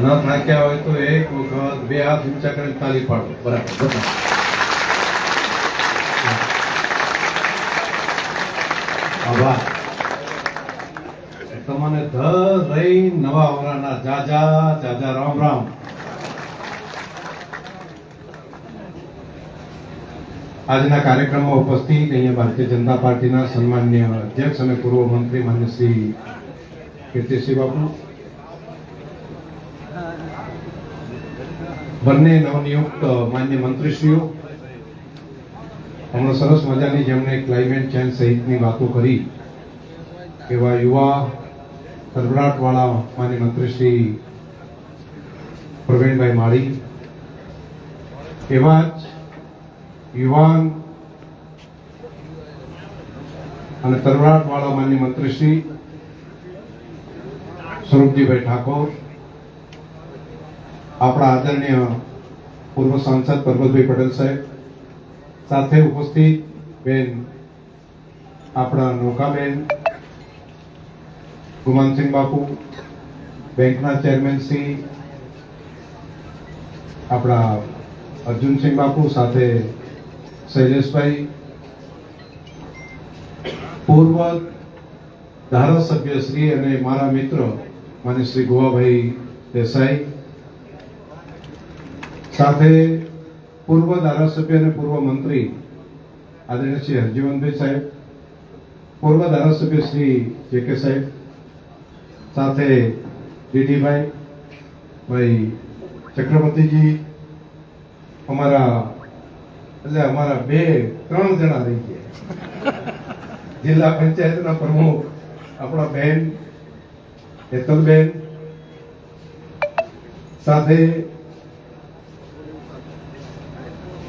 ન થાક્યા હોય તો એક વખત બે હાથ ઊંચા કરીને તાલી પાડો. બરાબર આભાર. તમને ધ રહી નવા વરાના જાજા જાજા, રામ રામ. આજના કાર્યક્રમમાં ઉપસ્થિત અહીંયા ભારતીય જનતા પાર્ટીના સન્માનનીય અધ્યક્ષ અને પૂર્વ મંત્રી માન્ય શ્રી કીર્તિસિંહ બાપુ બંને નવનિયુક્ત માન્ય મંત્રીશ્રીઓ હમણાં સરસ મજાની જેમણે ક્લાઇમેટ ચેન્જ સહિતની વાતો કરી, એવા યુવા તરબડાટવાળા માન્ય મંત્રી શ્રી પ્રવીણભાઈ માળી, એવા જ યુવાન અને તરબડાટવાળા માન્ય મંત્રીશ્રી સ્વરૂપજીભાઈ ઠાકોર આપણા આદરણીય પૂર્વ સાંસદ પરબતભાઈ પટેલ સાહેબ, સાથે ઉપસ્થિત બેન આપણા નૌકાબેન ગુમાનસિંહ બાપુ, બેંકના ચેરમેન શ્રી આપણા અર્જુનસિંહ બાપુ, સાથે શૈલેષભાઈ, પૂર્વ ધારાસભ્ય શ્રી અને મારા મિત્ર મને શ્રી ગોવાભાઈ દેસાઈ સાથે પૂર્વ ધારાસભ્ય અને પૂર્વ મંત્રી આદરણીય શ્રી હરજીવનભાઈ સાહેબ, પૂર્વ ધારાસભ્ય શ્રી જે કે સાહેબ, સાથે ડીડીભાઈ, ભાઈ ચક્રવર્તીજી, અમારા, એટલે અમારા બે, ત્રણ જણા રહી ગયા. જિલ્લા પંચાયતના પ્રમુખ, આપણા બેન, હેતલબેન, સાથે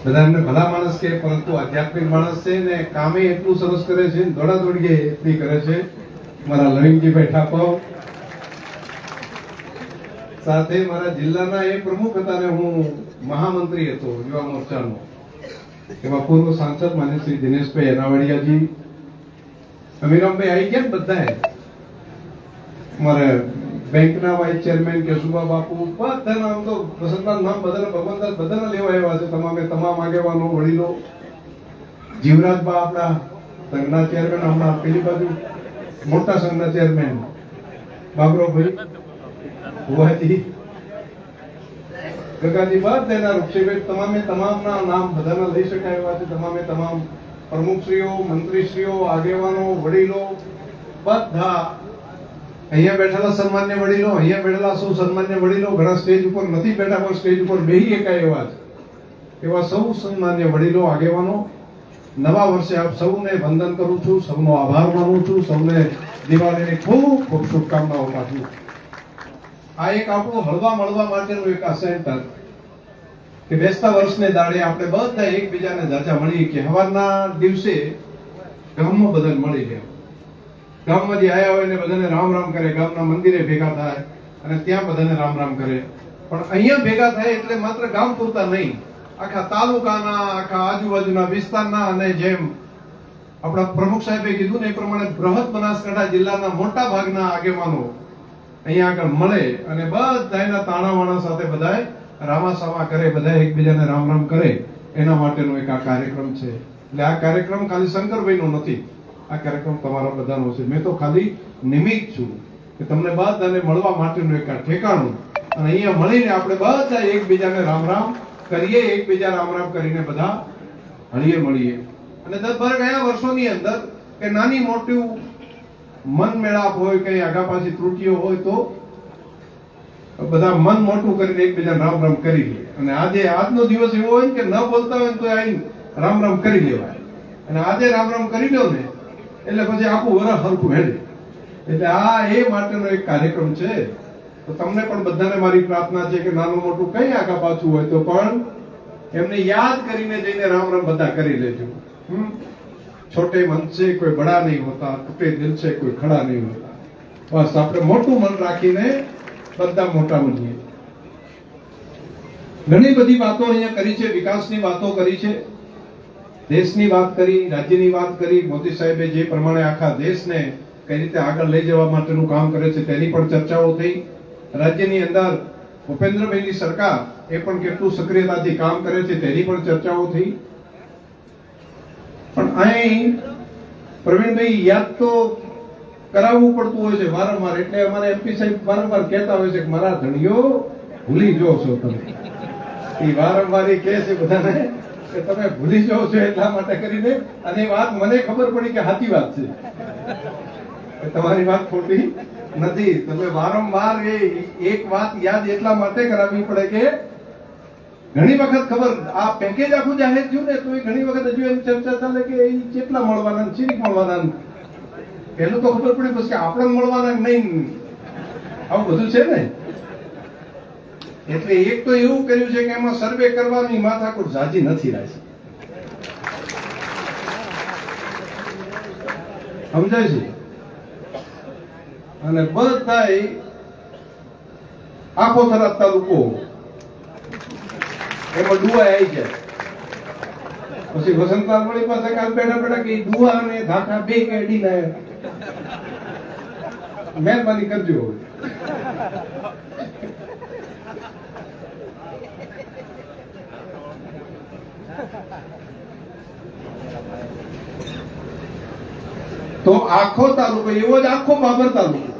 બધા એમને ભલા માણસ કે, પરંતુ આધ્યાત્મિક માણસ છે ને કામે એટલું સરસ કરે છે દોડા દોડીએ એટલી કરે છે. મારા લવિંગજીભાઈ ઠાકોર. સાથે મારા જિલ્લાના એ પ્રમુખ હતા ને હું મહામંત્રી હતો, યુવા મોરચાનો. એવા પૂર્વ સાંસદ માન્ય શ્રી દિનેશભાઈ અનાવાડિયાજી અમીરામભાઈ આવી ગયા ને બધાએ? મારે બેંકના વાઇસ ચેરમેન કેશુભા બાપુ બધાના આમ તો વસંતલાલ નામ બધાના ભગવંતદાસ બધાના લેવા આવ્યા છે. તમામે તમામ આગેવાનો, વડીલો જીવરાજબા આપણા સંઘના ચેરમેન, હમણાં પેલી બાજુ મોટા સંઘના ચેરમેન બાબરોભાઈ ભુવાજી ગગાજી બધાના રૂપસીભાઈ તમામે તમામના નામ બધાના લઈ શકાય એવા છે. તમામે તમામ પ્રમુખશ્રીઓ, મંત્રીશ્રીઓ, આગેવાનો, વડીલો, બધા અહીંયા બેઠેલા સન્માન્ય વડીલો, અહીંયા બેઠેલા સૌ સન્માન્ય વડીલો? ઘણા સ્ટેજ ઉપર નથી બેઠા, પણ સ્ટેજ ઉપર બેહી એકા એવા છે. એવા સૌ સન્માન્ય વડીલો, આગેવાનો. નવા વર્ષે આપ સૌને વંદન કરું છું, સૌનો આભાર માનું છું, સૌને દિવાળીની ખૂબ ખૂબ શુભકામનાઓ પાઠવું આ એક આપણું હળવા મળવા માટેનું એક આ સેન્ટર કે બેસતા વર્ષને દાડે આપણે બધા એકબીજાને જાજા મળી કે હવારના દિવસે ગામમાં બધા મળી ગયા. ગામમાં જે આયા હોય ને બધાને રામ રામ કરે, ગામના મંદિરે ભેગા થાય અને ત્યાં બધાને રામ રામ કરે. પણ અહીંયા ભેગા થાય એટલે માત્ર ગામ પૂરતા નહીં. આખા તાલુકાના, આખા આજુબાજુના વિસ્તારના અને જેમ આપણા પ્રમુખ સાહેબે કીધું ને એ પ્રમાણે બૃહદ બનાસકાંઠા જિલ્લાના મોટા ભાગના આગેવાનો અહીંયા આગળ મળે અને બધાયના તાણાવાણા સાથે બધાય રામાસામા કરે બધા એકબીજાને રામ રામ કરે. એના માટેનો એક આ કાર્યક્રમ છે. એટલે આ કાર્યક્રમ ખાલી શંકરભાઈનો નથી. આ કાર્યક્રમ તમારા બધાનો છે. મેં તો ખાલી નિમિત્ત છું કે તમને બધાને મળવા માટેનું એક ઠેકાણું અને અહીંયા મળીને આપણે બધા એકબીજાને રામ રામ કરીએ, એકબીજા રામ રામ કરીને બધા હળીએ મળીએ. અને દસ બાર ગયા વર્ષોની અંદર કે નાની મોટી મન મેળાપ હોય, કઈ આગા પાછી ત્રુટીઓ હોય તો બધા મન મોટું કરીને એકબીજાને રામ રામ કરી લે. અને આજે આજનો દિવસ એવો હોય કે ન બોલતા હોય તો આવીને રામ રામ કરી લેવાય. અને આજે રામ રામ કરી લો ને એટલે પછી આખું વરસ હરખું હેડે. એટલે આ એ માટેનો એક કાર્યક્રમ છે. તો તમને પણ બધાને મારી પ્રાર્થના છે કે નાનું મોટું કઈ આગા પાછું હોય તો પણ એમને યાદ કરીને જઈને રામ રામ બધા કરી લેજો. છોટે મન છે, કોઈ બડા નહીં હોતા. ટૂટે દિલ છે, કોઈ ખડા નહીં હોતા. બસ આપણે મોટું મન રાખીને બધા મોટા બનીએ. ઘણી બધી વાતો અહીંયા કરી છે, વિકાસની વાતો કરી છે. દેશની વાત કરી, રાજ્યની વાત કરી, મોદી સાહેબે જે પ્રમાણે આખા દેશને કઈ રીતે આગળ લઈ જવા માટેનું કામ કરે છે તેની પણ ચર્ચાઓ થઈ. રાજ્યની અંદર ભૂપેન્દ્રભાઈની સરકાર એ પણ કેટલું સક્રિયતાથી કામ કરે છે તેની પણ ચર્ચાઓ થઈ. પણ અહીં પ્રવીણભાઈ યાદ તો કરાવવું પડતું હોય છે વારંવાર, એટલે અમારે એમપી સાહેબ વારંવાર કહેતા હોય છે કે, મારા ધણીઓ ભૂલી જો છો તમે. એ વારંવાર એ કહે છે બધાને. કે તમે ભૂલી જાઓ છો એટલા માટે કરીને અને વાત મને ખબર પડી કે સાચી વાત છે. તમારી વાત ખોટી નથી. તમે વારંવાર એ એક વાત યાદ એટલા માટે કરાવવી પડે કે ઘણી વખત ખબર, આ પેકેજ આખું જાહેર થયું ને, તો એ ઘણી વખત હજુ એમ ચર્ચા ચાલે કે એ કેટલા મળવાના ને મળવાના પેલું તો ખબર પડી પછી આપણે મળવાના નહીં. આવું બધું છે ને? એટલે એક તો એવું કર્યું છે કે એમાં સર્વે કરવાની માથાકૂટ ઝાજી નથી રાખી સમજાય છે? અને બધાય આખો થરાદ તાલુકો એમાં ડુઆ આવી જાય. પછી વસંતલાલ વળી પાસે કાલ બેઠા બેઠા કે ડુઆ અને ધાકા બે કેડી ને મહેરબાની કરજો તો આખો તાલુકો, એવો જ આખો બાબર તાલુકો.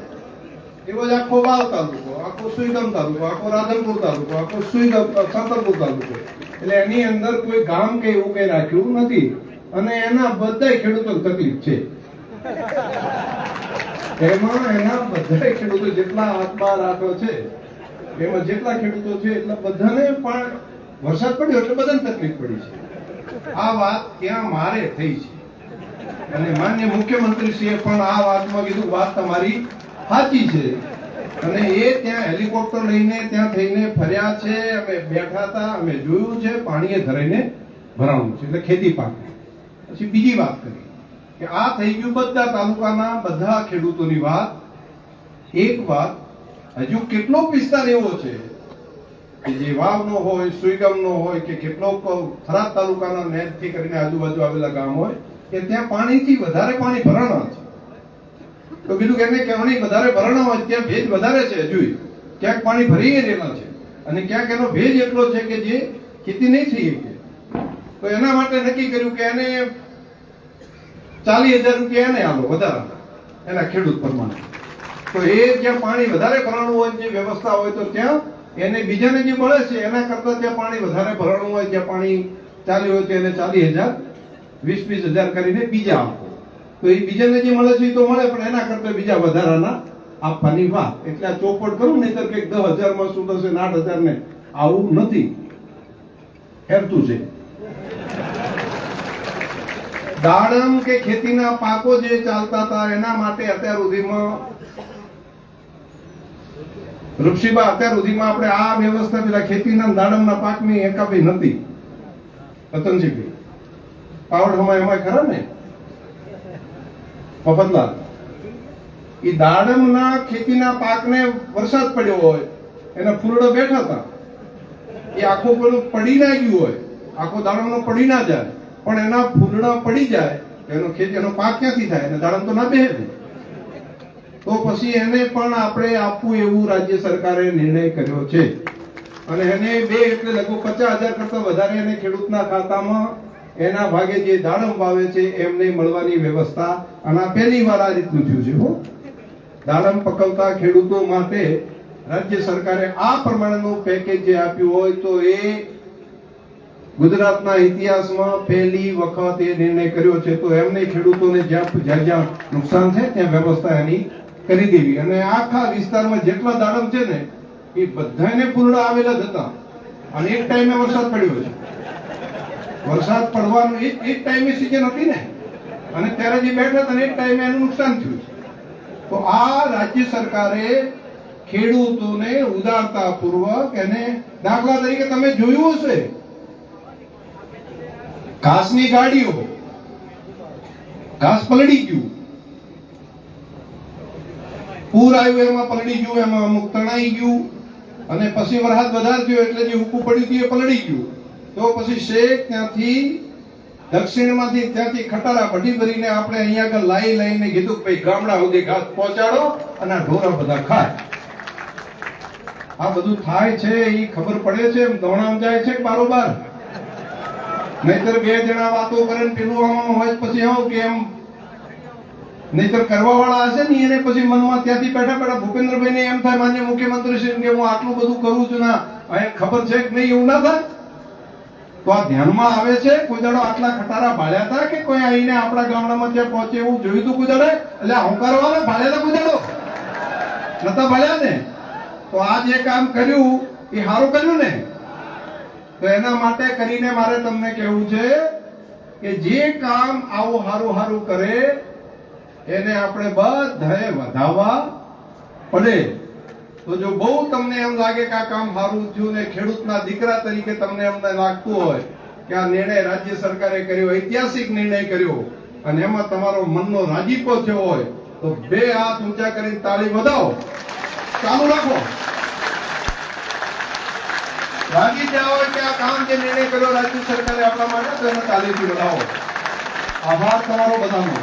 એવો જ આખો વાવ તાલુકો, આખો સુઈગામ તાલુકો, આખો રાધનપુર તાલુકો, આખો સુઈગામ સાતરપુર તાલુકો. એટલે એની અંદર કોઈ ગામ કે એવું કઈ રાખ્યું નથી. અને એના બધા ખેડૂતો તકલીફ છે. એમાં એના બધા ખેડૂતો જેટલા હાથમાં રાખ્યો છે, એમાં જેટલા ખેડૂતો છે, એટલા બધાને પણ વરસાદ પડ્યો એટલે બધાને તકલીફ પડી છે. આ વાત ત્યાં મારે થઈ છે. અને માન્ય મુખ્યમંત્રીશ્રીએ પણ આ વાતમાં કીધું, વાત તમારી સાચી છે. અને એ ત્યાં હેલિકોપ્ટર લઈને ત્યાં થઈને ફર્યા છે, અમે બેઠા હતા, અમે જોયું છે, પાણીએ ધરાઈને ભરાણું છે, એટલે ખેતી પાક. પછી બીજી વાત કરી, કે આ થઈ ગયું બધા તાલુકાના બધા ખેડૂતોની વાત. એક વાત, હજુ કેટલો વિસ્તાર એવો છે કે જે વાવનો હોય, સુઈગામનો હોય, કે કેટલો થરાદ તાલુકાના નેરથી કરીને આજુબાજુ આવેલા ગામ હોય કે ત્યાં પાણીથી વધારે પાણી ભરાણા છે. તો કીધું કે એને કહેવાની વધારે ભરાણા હોય, ત્યાં ભેજ વધારે છે હજુ ક્યાંક પાણી ભરી રહેલા છે. અને ક્યાંક એનો ભેજ એટલો છે કે જે ખેતી નહીં થઈ શકે. તો એના માટે નક્કી કર્યું કે એને ચાલીસ હજાર રૂપિયા એને આલો વધારા. એના ખેડૂત પ્રમાણે. તો એ જ્યાં પાણી વધારે ભરાણું હોય, જે વ્યવસ્થા હોય, તો ત્યાં એને બીજાને જે મળે છે, એના કરતા ત્યાં પાણી વધારે ભરાણું હોય, જ્યાં પાણી ચાલ્યું હોય, તો એને ચાલીસ હજાર વીસ વીસ હજાર કરીને બીજા આપો. તો એ બીજાને જે મળે છે એ તો મળે, પણ એના કરતા બીજા વધારાના આપવાની વાત. એટલે આ ચોપડ કરું, નહીતર કે દસ હજારમાં શું થશે આઠ હજાર ને આવું નથી. હેરતું છે. દાડમ કે ખેતીના પાકો જે ચાલતા હતા, એના માટે અત્યાર સુધીમાં રૂપસીબા અત્યાર સુધીમાં આપણે આ વ્યવસ્થા પેલા ખેતીના દાડમના પાકની એકાબી નથી. રતનજીભાઈ પાવડમાં એમાં ખરા ને? મફતલાલ. એ દાડમના ખેતીના પાકને વરસાદ પડ્યો હોય, એના ફૂલડો બેઠા હતા. એ આખો પેલું પડી ના ગયું હોય, આખો દાડમનો પડી ના જાય. પણ એના ફૂલડા પડી જાય એનો ખેતી, એનો પાક ક્યાંથી થાય? એને દાડમ તો ના બેહે તો પછી એને પણ આપણે આપવું એવું રાજ્ય સરકારે નિર્ણય કર્યો છે. અને એને બે એટલે લગભગ પચાસ હજાર કરતા વધારે એને ખેડૂતના ખાતામાં એના ભાગે જે દાણમ વાવે છે એમને મળવાની વ્યવસ્થા આના પહેલી વાર આ રીતનું થયું છે, હો. દાડમ પકવતા ખેડૂતો માટે રાજ્ય સરકારે આ પ્રમાણેનું પેકેજ જે આપ્યું હોય તો એ ગુજરાતના ઇતિહાસમાં પહેલી વખત એ નિર્ણય કર્યો છે, તો એમને ખેડૂતોને જ્યાં જ્યાં જ્યાં નુકસાન થાય ત્યાં વ્યવસ્થા એની કરી દેવી. અને આખા વિસ્તારમાં જેટલા દાડમ છે ને, એ બધાને પૂર્ણ આવેલા જ હતા. અને એક ટાઈમે વરસાદ પડ્યો છે. વરસાદ પડવાનું એ જ ટાઈમે સિઝન હતી ને. અને ત્યારે જે બેઠા હતા એ ટાઈમે એનું નુકસાન થયું તો આ રાજ્ય સરકારે ખેડૂતોને ઉદારતા પૂર્વક એને દાખલા તરીકે તમે જોયું હશે. ઘાસની ગાડીઓ. ઘાસ પલળી ગયું. પૂર આવ્યું એમાં પલળી ગયું, એમાં અમુક તણાઈ ગયું. અને પછી વરસાદ વધારે થયો એટલે જે હુકું પડ્યું હતું એ પલળી ગયું. તો પછી શેખ ત્યાંથી, દક્ષિણમાંથી ત્યાંથી ખટારા ભટી ભરીને આપણે અહીંયા આગળ લાઈ લઈને કીધું, ભાઈ, ગામડા સુધી ઘાસ પહોંચાડો અને આ ઢોરા બધા ખાય. આ બધું થાય છે એ ખબર પડે છે દોણામ જાય છે બારોબાર. નહીતર બે જણા વાતો કરે ને પેલું આમ હોય પછી આવું કે એમ. નહીતર કરવા વાળા હશે ને એને પછી મનમાં ત્યાંથી બેઠા બેઠા ભૂપેન્દ્રભાઈ ને એમ થાય, માન્ય મુખ્યમંત્રી શ્રી કે હું આટલું બધું કરું છું ના ખબર છે કે નહીં, એવું ના થાય? તો આ ધ્યાનમાં આવે છે કોઈ આટલા ખટારા ભાળ્યા હતા કે કોઈ આવીને આપણા ગામડામાં ત્યાં પહોંચે એવું જોયું હતું કોઈ દાડે એટલે હોંકારવાના ભાળ્યા હતા કોઈ નતા ભાળ્યા ને? તો આ જે કામ કર્યું, એ સારું કર્યું ને? તો એના માટે કરીને મારે તમને કહેવું છે કે જે કામ આવું સારું સારું કરે, એને આપણે બધાએ વધાવવા પડે. તો જો બહુ તમને એમ લાગે કે આ કામ સારું થયું ને ખેડૂતના દીકરા તરીકે તમને એમને લાગતું હોય કે આ નિર્ણય રાજ્ય સરકારે કર્યો, ઐતિહાસિક નિર્ણય કર્યો, અને એમાં તમારો મનનો રાજીપો થયો હોય, તો બે હાથ ઊંચા કરીને તાળી વધાવો. ચાલુ રાખો. રાજી થયા હોય કે આ કામ જે નિર્ણય કર્યો રાજ્ય સરકારે આપણા માટે, તો એને તાળીથી વધાવો. આભાર તમારો બધાનો.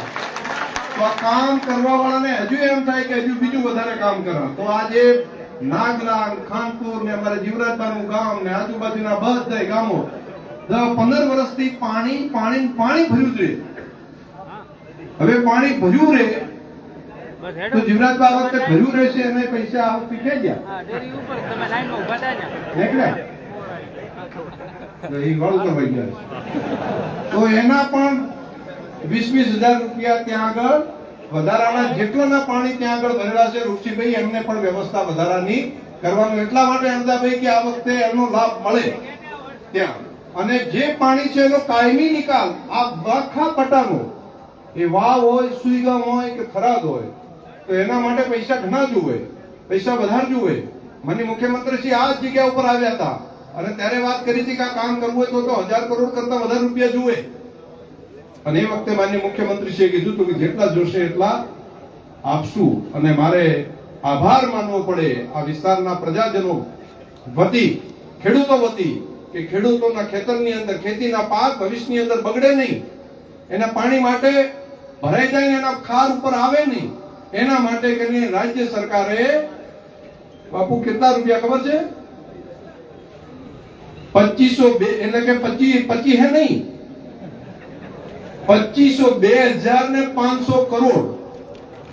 તો આ કામ કરવા વાળાને હજુ એમ થાય કે હજુ બીજું વધારે કામ કરવા તો આજે નાગલાન ખાનપુર ને અમારે જીવરાજબાનું ગામ ને આજુબાજુના બધા ગામો દસ પંદર વર્ષથી પાણી પાણી પાણી ભર્યું જ રહે હવે પાણી ભર્યું રહે તો જીવરાજ બા વખતે ભર્યું રહેશે અને પૈસા આ વખતે ક્યાં ગયા. તો એના પણ વીસ વીસ હજાર રૂપિયા ત્યાં આગળ વધારાના જેટલાના પાણી ત્યાં આગળ ભરેલા છે રૂપસીભાઈ એમને પણ વ્યવસ્થા વધારાની કરવાનું. એટલા માટે અમદાભાઈ કે આ વખતે એનો લાભ મળે ત્યાં. અને જે પાણી છે એનો કાયમી નિકાલ, આ આખા પટાનો, એ વાવ હોય, સુઈગામ હોય કે થરાદ હોય, તો એના માટે પૈસા ઘણા જુએ પૈસા વધારે જુએ મને મુખ્યમંત્રી શ્રી આ જ જગ્યા ઉપર આવ્યા હતા. અને ત્યારે વાત કરી હતી કે આ કામ કરવું હોય તો હજાર કરોડ કરતા વધારે રૂપિયા જુએ. અને એ વખતે માન્ય મુખ્યમંત્રી શ્રીએ કીધું હતું કે જેટલા જોશે એટલા આપશું. અને મારે આભાર માનવો પડે આ વિસ્તારના પ્રજાજનો વતી, ખેડૂતો વતી, કે ખેડૂતોના ખેતરની અંદર, ખેતીના પાક ભવિષ્યની અંદર બગડે નહીં. એના પાણી માટે ભરાઈ જાય ને એના ખાર ઉપર આવે નહીં. એના માટે કરીને રાજ્ય સરકારે, બાપુ કેટલા રૂપિયા ખબર છે? પચીસો બે, એટલે કે પચીસ પચીસ હે નહીં. પચીસો બે હજાર ને પાંચસો કરોડ.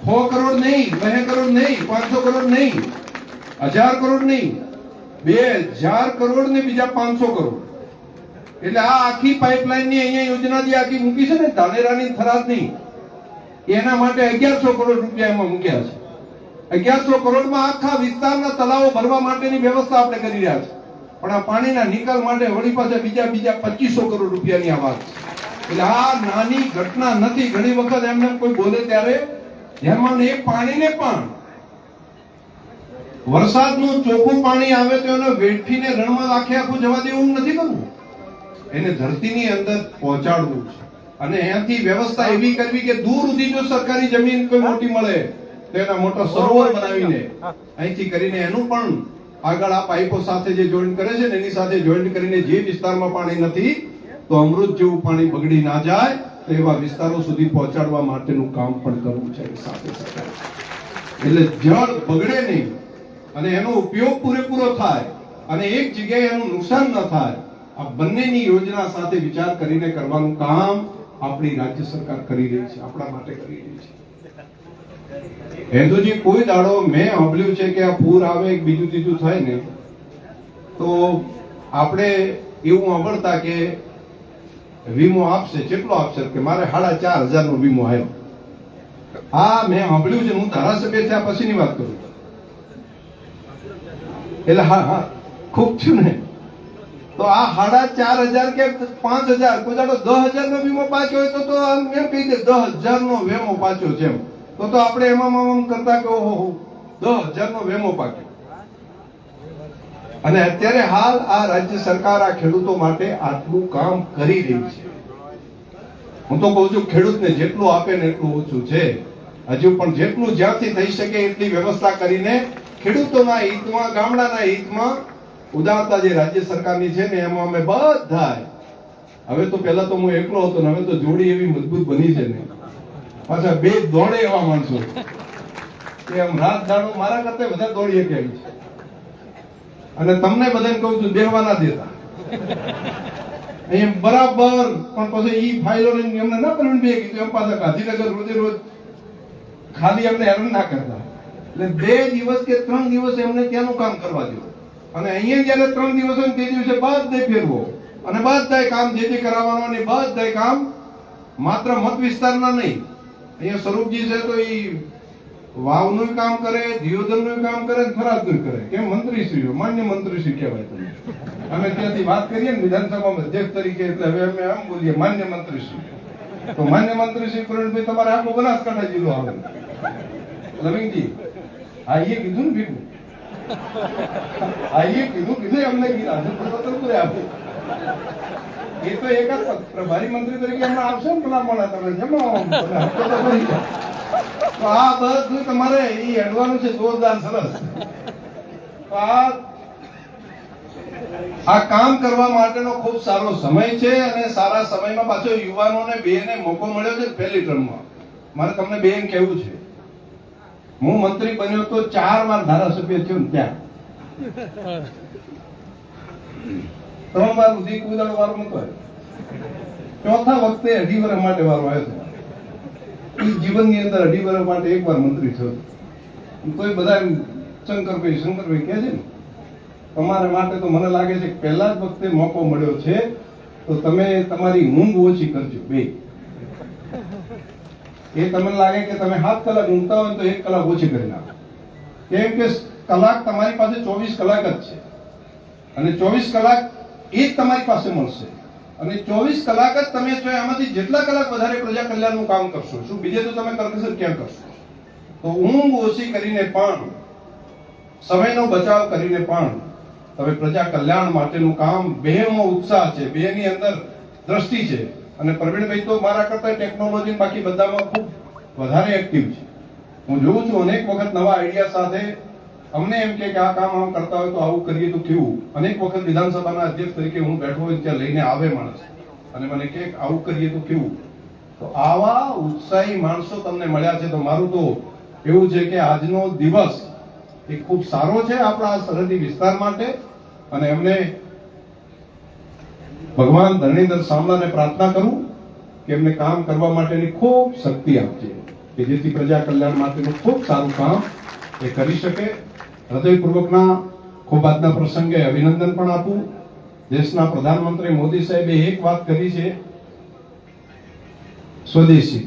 સો કરોડ નહીં, બે કરોડ નહીં, પાંચસો કરોડ નહીં, હજાર કરોડ નહીં, બે હજાર કરોડ ને બીજા પાંચસો કરોડ. એટલે આ આખી પાઇપલાઇનની અહીંયા યોજના જે આખી મૂકી છે ને, ધાનેરાની થરાદની એના માટે અગિયારસો કરોડ રૂપિયા એમાં મૂક્યા છે. અગિયારસો કરોડમાં આખા વિસ્તારના તલાવો ભરવા માટેની વ્યવસ્થા આપણે કરી રહ્યા છે. પણ આ પાણીના નિકાલ માટે વળી પાસે બીજા બીજા પચીસો કરોડ રૂપિયાની આ વાત છે. એટલે આ નાની ઘટના નથી. ઘણી વખત એમને કોઈ બોલે ત્યારે ધ્યાનમાં એ પાણીને પણ. વરસાદનું ચોખ્ખું પાણી આવે તો એને વેઠીને રણમાં આખે આખું જવા દેવું નથી કરવું. એને ધરતીની અંદર પહોંચાડવું છે. અને અહીંયાથી વ્યવસ્થા એવી કરવી કે દૂર સુધી જો સરકારી જમીન કોઈ મોટી મળે, તો એના મોટા સરોવર બનાવીને અહીંથી કરીને એનું પણ આગળ આ પાઇપો સાથે જે જોઈન્ટ કરે છે ને એની સાથે જોઈન્ટ કરીને જે વિસ્તારમાં પાણી નથી તો અમૃત જેવું પાણી બગડી ના જાય, તો એવા વિસ્તારો સુધી પહોંચાડવા માટેનું કામ પણ કરવું છે સાથે. એટલે જળ બગડે નહીં અને એનો ઉપયોગ પૂરેપૂરો થાય અને એક જગ્યાએ એનું નુકસાન ન થાય, આ બંનેની યોજના સાથે વિચાર કરીને કરવાનું કામ આપણી રાજ્ય સરકાર કરી રહી છે, આપણા માટે કરી રહી છે. હેન્દુજી, કોઈ દાડો મેં સાંભળ્યું છે કે આ પૂર આવે એક બીજું ત્રીજું થાય ને, તો આપણે એવું સાંભળતા કે વીમો આપશે, કેટલો આપશે? કે મારે સાડા ચાર હજાર નો વીમો આવ્યો હા મેં સાંભળ્યું છે, હું ધારાસભ્ય થયા પછીની વાત કરું છું. એટલે હા હા, ખૂબ થયું ને. તો આ સાડા ચાર હજાર કે પાંચ હજાર, કોઈ દાડો દસ હજાર નો વીમો પાછો હોય તો તો એમ કહી દે, દસ હજાર નો વેમો પાછો છે તો તો આપણે એમાં કરતા કે ઓહો દસ હજાર નો વેમો પાક્યો. અને અત્યારે હાલ આ રાજ્ય સરકાર આ ખેડૂતો માટે આટલું કામ કરી રહી છે. હું તો કહું છું, ખેડૂતને જેટલું આપે ને એટલું ઓછું છે. હજુ પણ જેટલું જ્યાંથી થઈ શકે એટલી વ્યવસ્થા કરીને ખેડૂતોના હિતમાં, ગામડાના હિતમાં ઉદારતા જે રાજ્ય સરકારની છે ને એમાં અમે બધા હવે તો પહેલા તો હું એકલો હતો ને હવે તો જોડી એવી મજબૂત બની છે ને. પાછા બે દોડે એવા માણસો. આમ રાત દાડો મારા કરતા વધારે દોડીએ કે છે. અને તમને બધાને કહું છું દેહવા ના દેતા. અહીંયા બરાબર, પણ પછી ઈ ફાઇલો લઈને એમને ના પરવીન બે કીધું એમ પાછા ગાંધીનગર રોજે રોજ ખાલી એમને હેરાન ના કરતા. એટલે બે દિવસ કે ત્રણ દિવસ એમને ત્યાંનું કામ કરવા દો. અને અહીંયા જયારે ત્રણ દિવસ હોય ને તે દિવસે બધે ફેરવો. અને બધાય કામ જે જે કરાવવાનો ને બધાય કામ માત્ર મત વિસ્તારના નહીં. અહીંયા સ્વરૂપજી છે તો ઈ વાવનું કામ કરે, દિયોદરનું કામ કરે ને થરાદનું કરે. કેમ? મંત્રીશ્રીઓ, માન્ય મંત્રીશ્રી કહેવાય તમે અમે ત્યાંથી વાત કરીએ ને વિધાનસભામાં અધ્યક્ષ તરીકે, એટલે હવે અમે આમ બોલીએ, માન્ય મંત્રીશ્રી. તો માન્ય મંત્રીશ્રી પ્રવીણભાઈ, તમારે આખો બનાસકાંઠા જિલ્લો આવે. લવિંગજી, આ એ કીધું ને ભીખું? આ એ કીધું કીધું, એમને કીધું, આજે પ્રપત્ર પૂરે આપ્યું એ તો એક જ પ્રભારી મંત્રી તરીકે હમણાં આવશે ને પેલા મળે તમે જમો આ બધું તમારે એ હેડવાનું છે જોરદાર, સરસ. આ કામ કરવા માટેનો ખૂબ સારો સમય છે અને સારા સમયમાં પાછો યુવાનોને બેને મોકો મળ્યો છે પહેલી ટર્મમાં. મારે તમને બેન કહેવું છે. હું મંત્રી બન્યો તો ચાર વાર ધારાસભ્ય થયો ત્યાં. ત્રણ વાર સુધી કુદાડો વારો નતો ચોથા વખતે અઢી વર્ષ માટે વારો આવ્યો હતો. એ જીવનની અંદર અઢી વર્ષ માટે એકવાર મંત્રી થયો તોય બધા શંકરભાઈ શંકરભાઈ કહે છે ને, તમારા માટે તો મને લાગે છે કે પહેલા જ વખતે મોકો મળ્યો છે, તો તમે તમારી ઊંઘ ઓછી કરજો બે એ તમને લાગે કે તમે સાત કલાક ઊંઘતા હોય તો એક કલાક ઓછી કરી નાખો. કેમ કે કલાક તમારી પાસે ચોવીસ કલાક જ છે. અને ચોવીસ કલાક એ જ તમારી પાસે મળશે. અને ચોવીસ કલાક જ તમે જો એમાંથી જેટલા કલાક વધારે પ્રજા કલ્યાણનું કામ કરશો. શું, બીજે તો તમે કરકસર ક્યાં કરશો? તો ઊંઘ ઓછી કરીને પણ, સમયનો બચાવ કરીને પણ, તમે પ્રજા કલ્યાણ માટેનું કામ બેમાં ઉત્સાહ છે, બેની અંદર દ્રષ્ટિ છે. અને પ્રવીણભાઈ તો મારા કરતા ટેકનોલોજી બાકી બધામાં ખૂબ વધારે એક્ટિવ છે. હું જોઉં છું, અનેક વખત નવા આઈડિયા સાથે અમને એમ કે આ કામ આમ કરતા હોય તો આવું કરીએ તો કેવું? અનેક વખત વિધાનસભાના અધ્યક્ષ તરીકે હું બેઠો હોય ત્યાં લઈને આવે માણસ. અને મને કે આવું કરીએ તો કેવું? તો આવા ઉત્સાહી માણસો તમને મળ્યા છે તો મારું તો એવું છે કે આજનો દિવસ એ ખૂબ સારો છે આપણા સરહદી વિસ્તાર માટે. અને એમને ભગવાન ધરણીધર સામલાને પ્રાર્થના કરું કે એમને કામ કરવા માટેની ખૂબ શક્તિ આપજે. કે જેથી પ્રજા કલ્યાણ માટેનું ખૂબ સારું કામ એ કરી શકે. હૃદયપૂર્વકના ખૂબ આજના પ્રસંગે અભિનંદન પણ આપું. દેશના પ્રધાનમંત્રી મોદી સાહેબે એક વાત કરી છે, સ્વદેશી.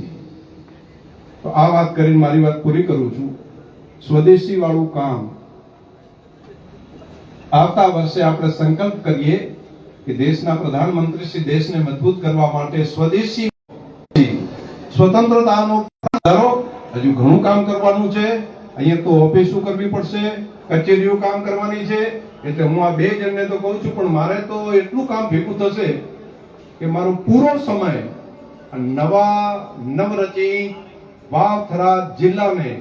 તો આ વાત કરીને મારી વાત પૂરી કરું છું. સ્વદેશી વાળું કામ. આવતા વર્ષે આપણે સંકલ્પ કરીએ કે દેશના પ્રધાનમંત્રી શ્રી દેશને મજબૂત કરવા માટે સ્વદેશી. સ્વતંત્રતાનો હજુ ઘણું કામ કરવાનું છે. અહીંયા તો ઓફિસો કરવી પડશે? કચેરીઓ કામ કરવાની છે. એટલે હું આ બે જણને તો કહું છું, પણ મારે તો એટલું કામ ભેગું થશે કે મારો પૂરો સમય નવા નવરચિત વાવથરા જિલ્લાને,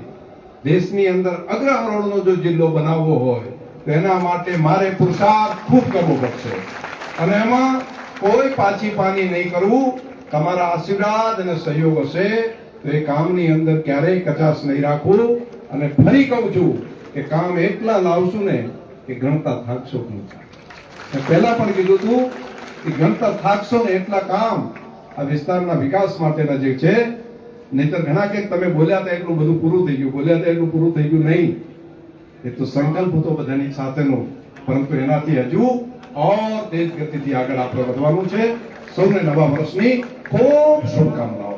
દેશની અંદર અગ્રહરોળનો જો જિલ્લો બનાવવો હોય, તો એના માટે મારે પુરુષાર્થ ખૂબ કરવો પડશે. અને એમાં કોઈ પાછી પાની નહીં કરવું. તમારા આશીર્વાદ અને સહયોગ હશે. તો એ કામની અંદર ક્યારેય કચાશ નહીં રાખવું. અને ફરી કહું છું કે કામ એટલા લાવશું ને કે ગણતા થાકશો નહીં પહેલા પણ કીધું હતું કે ગણતા થાકશો ને એટલા કામ આ વિસ્તારના વિકાસ માટેના જે છે, નહીતર ઘણા કે તમે બોલ્યા હતા એટલું બધું પૂરું થઈ ગયું, બોલ્યા હતા એટલું પૂરું થઈ ગયું નહીં. એ તો સંકલ્પ હતો બધાની સાથેનો, પરંતુ એનાથી હજુ ઓર તેજ ગતિથી આગળ આપણે વધવાનું છે. સૌને નવા વર્ષની ખૂબ શુભકામનાઓ.